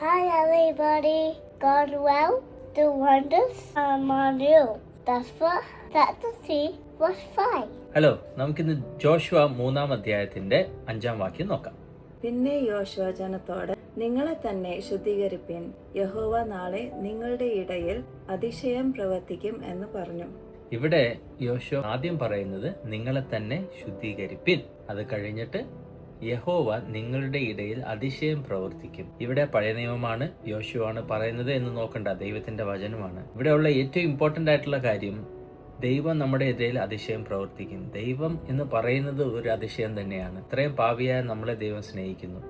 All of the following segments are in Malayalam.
Hi, everybody. God well, do wonders. I'm on you. That's what, that's the sea was fine. Hello നമുക്കിന്ന് ജോഷുവ മൂന്നാം അധ്യായത്തിന്റെ അഞ്ചാം വാക്യം നോക്കാം പിന്നെ യോശുവ ജനത്തോട് നിങ്ങളെ തന്നെ ശുദ്ധീകരിപ്പിൻ യഹോവ നാളെ നിങ്ങളുടെ ഇടയിൽ അതിശയം പ്രവർത്തിക്കും എന്ന് പറഞ്ഞു ഇവിടെ യോശുവ ആദ്യം പറയുന്നത് നിങ്ങളെ തന്നെ ശുദ്ധീകരിപ്പിൻ അത് കഴിഞ്ഞിട്ട് യഹോവ നിങ്ങളുടെ ഇടയിൽ അതിശയം പ്രവർത്തിക്കും. ഇവിടെ പഴയ നിയമമാണ് യോശുവാണ് പറയുന്നത് എന്ന് നോക്കണ്ട ദൈവത്തിന്റെ വചനമാണ്. ഇവിടെയുള്ള ഏറ്റവും ഇമ്പോർട്ടന്റ് ആയിട്ടുള്ള കാര്യം ദൈവം നമ്മുടെ ഇടയിൽ അതിശയം പ്രവർത്തിക്കും. ദൈവം എന്ന് പറയുന്നത് ഒരു അതിശയം തന്നെയാണ്. ഇത്രയും പാവിയായ നമ്മളെ ദൈവം സ്നേഹിക്കുന്നു.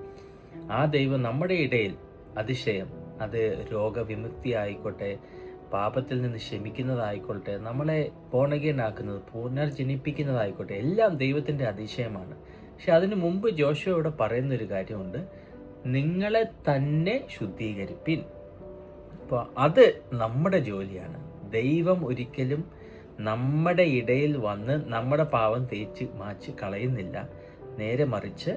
ആ ദൈവം നമ്മുടെ ഇടയിൽ അതിശയം അത് രോഗവിമുക്തി ആയിക്കോട്ടെ പാപത്തിൽ നിന്ന് ക്ഷമിക്കുന്നതായിക്കോട്ടെ നമ്മളെ ബോണഗീനാക്കുന്നത് പുനർജനിപ്പിക്കുന്നതായിക്കോട്ടെ എല്ലാം ദൈവത്തിന്റെ അതിശയമാണ്. പക്ഷെ അതിനു മുമ്പ് ജോഷു ഇവിടെ പറയുന്നൊരു കാര്യമുണ്ട്. നിങ്ങളെ തന്നെ ശുദ്ധീകരിപ്പിൻ. അപ്പോൾ അത് നമ്മുടെ ജോലിയാണ്. ദൈവം ഒരിക്കലും നമ്മുടെ ഇടയിൽ വന്ന് നമ്മുടെ പാവം തേച്ച് മാച്ച് കളയുന്നില്ല. നേരെ മറിച്ച്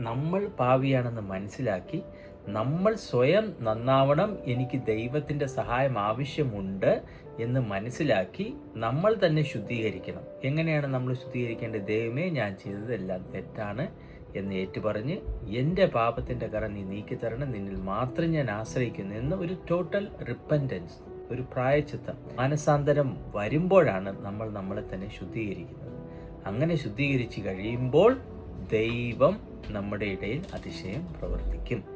നമ്മൾ പാവിയാണെന്ന് മനസ്സിലാക്കി നമ്മൾ സ്വയം നന്നാവണം എനിക്ക് ദൈവത്തിന്റെ സഹായം ആവശ്യമുണ്ട് എന്ന് മനസ്സിലാക്കി നമ്മൾ തന്നെ ശുദ്ധീകരിക്കണം. എങ്ങനെയാണ് നമ്മൾ ശുദ്ധീകരിക്കേണ്ട ദൈവമേ ഞാൻ ചെയ്തതെല്ലാം തെറ്റാണ് എന്ന് ഏറ്റുപറഞ്ഞ് എന്റെ പാപത്തിന്റെ കറ നീ നീക്കിത്തരണം. നിന്നിൽ മാത്രം ഞാൻ ആശ്രയിക്കുന്നു എന്ന് ഒരു ടോട്ടൽ റിപ്പന്റൻസ് ഒരു പ്രായച്ചിത്തം മാനസാന്തരം വരുമ്പോഴാണ് നമ്മൾ നമ്മളെ തന്നെ ശുദ്ധീകരിക്കുന്നത്. അങ്ങനെ ശുദ്ധീകരിച്ച് കഴിയുമ്പോൾ ദൈവം നമ്മുടെ ഇടയിൽ അതിശയം പ്രവർത്തിക്കും.